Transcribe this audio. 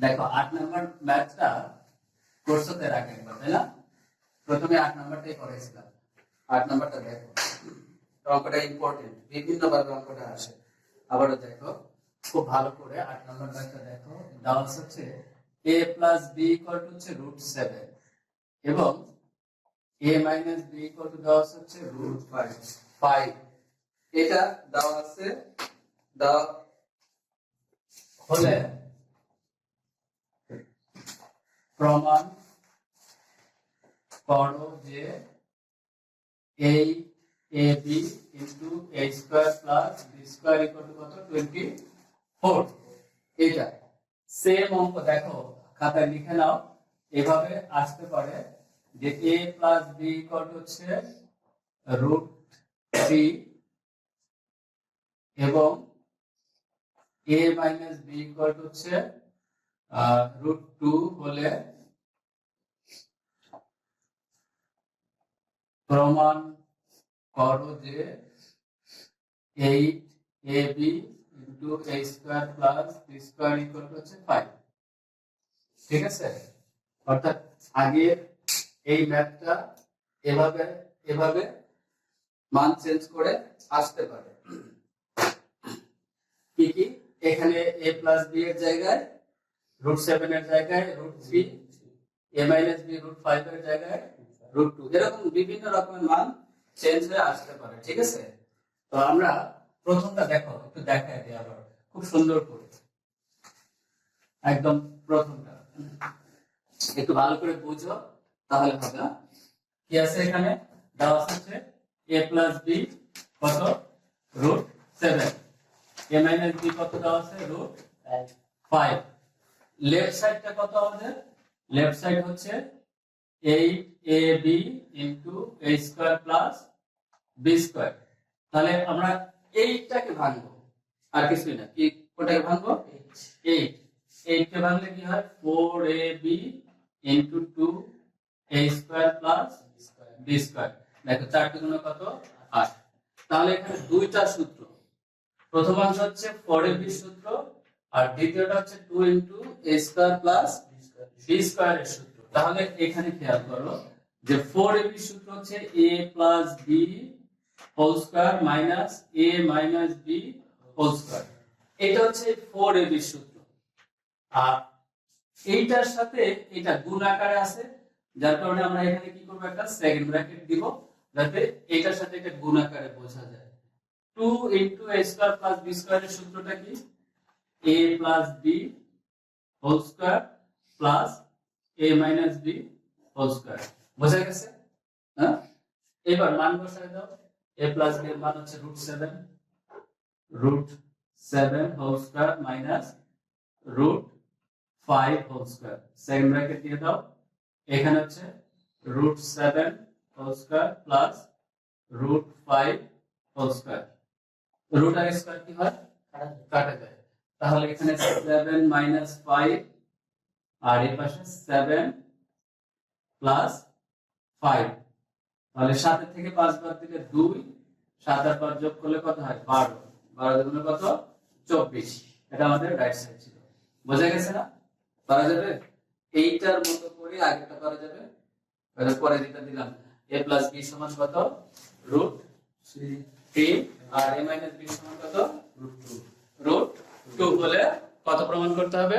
দেখো, আট নম্বর ম্যাথটা করছ এর আগে একবার, তাই না? প্রথমে আট নম্বরটাই করেছিলাম আট নম্বরটা দেখো, অঙ্কটা ইম্পর্টেন্ট বিভিন্ন ভাবে অঙ্কটা আসে। আবারও দেখো, খুব ভালো করে আট নম্বর ম্যাথটা দেখো। দেওয়া হচ্ছে A plus B equal to হচ্ছে রুট সেভেন এবং A minus B equal to দেওয়া হচ্ছে রুট ফাইভ ফাইভ এটা দেওয়া আছে দেওয়া হলে প্রমাণ করো যে এই A B into A square plus B square equal to কত? Twenty four. এটা সেম অঙ্ক, দেখো, খাতায় লিখে নাও। এভাবে আসতে পারে যে A plus B equal to হচ্ছে রুট থ্রি এবং এ মাইনাস বি ইকুয়াল হচ্ছে রুট টু হলে প্রমাণ করো যে eight A B into A square plus B square equal হচ্ছে ফাইভ ঠিক আছে? অর্থাৎ আগে এই ম্যাথটা এভাবে এভাবে মান চেঞ্জ করে আসতে পারে। কি কি? এখানে এ প্লাস বি এর জায়গায় রুট সেভেন এর জায়গায় root three A minus B root five এর জায়গায় রুট টু এরকম বিভিন্ন রকমের মান চেঞ্জ হয়ে আসতে পারে, ঠিক আছে? তো আমরা প্রথমটা দেখো, একটু দেখায় দিই আবার। খুব সুন্দর করে। একদম প্রথমটা। একটু ভালো করে বুঝো, তাহলে হবে? কি আছে এখানে? দেওয়া আছে এ প্লাস বি কত? Root seven A minus B কত দেওয়া আছে? রুট ফাইভ লেফট সাইডটা কত আমাদের? লেফট সাইড হচ্ছে eight A B into A square plus B square. তাহলে আমরা এইটটাকে ভাঙবো। আর কিছুই না। কি, কোটাকে ভাঙবো? এইট। এইট কে ভাঙলে কি হয়? Four A B into two A square plus B square. দেখো, চারটি গুণ কত? আট। তাহলে এখানে দুইটা সূত্র। প্রথম অংশ হচ্ছে ফোর এ বি সূত্র আর দ্বিতীয়টা হচ্ছে two into A square plus B square এর সূত্র। তাহলে এখানে খেয়াল করো যে ফোর এ সূত্র হচ্ছে A plus B whole square minus A minus B whole square এটা হচ্ছে ফোর এ সূত্র। আর এইটার সাথে এটা গুণ আকারে আছে, যার কারণে আমরা এখানে কি করব একটা সেকেন্ড ব্র্যাকেট দিব, যাতে এটার সাথে এটা গুণ আকারে বোঝা যায়। Two into A square plus B স্কোয়ারের সূত্রটা কি? A plus B whole square plus A minus B whole square বোঝা গেছে? হ্যাঁ? এবার মান বসায় দাও। এ প্লাস বি এর মান হচ্ছে root seven root seven whole square minus root five whole square second bracket দিয়ে দাও। এখানে হচ্ছে root seven whole square plus root five whole square root আর স্কোয়ার কি হয়? কাটা যায়। তাহলে এখানে সেভেন মাইনাস ফাইভ আর এই পাশে সেভেন প্লাস ফাইভ তাহলে সাতের থেকে পাঁচ বার থেকে দুই, সাত আর পাঁচ যোগ করলে কত হয়? বারো। বারো দুগুণে কত? চব্বিশ। এটা আমাদের রাইট সাইড ছিল। বোঝা গেছে না? পারা যাবে? এইটার মতো করে আগেটা করা যাবে। পরে যেটা দিলাম। এ প্লাস বি সমান কত? রুট থ্রি আর এ মাইনাস বি সমান কত? রুট টু রুট টু হলে কত প্রমাণ করতে হবে?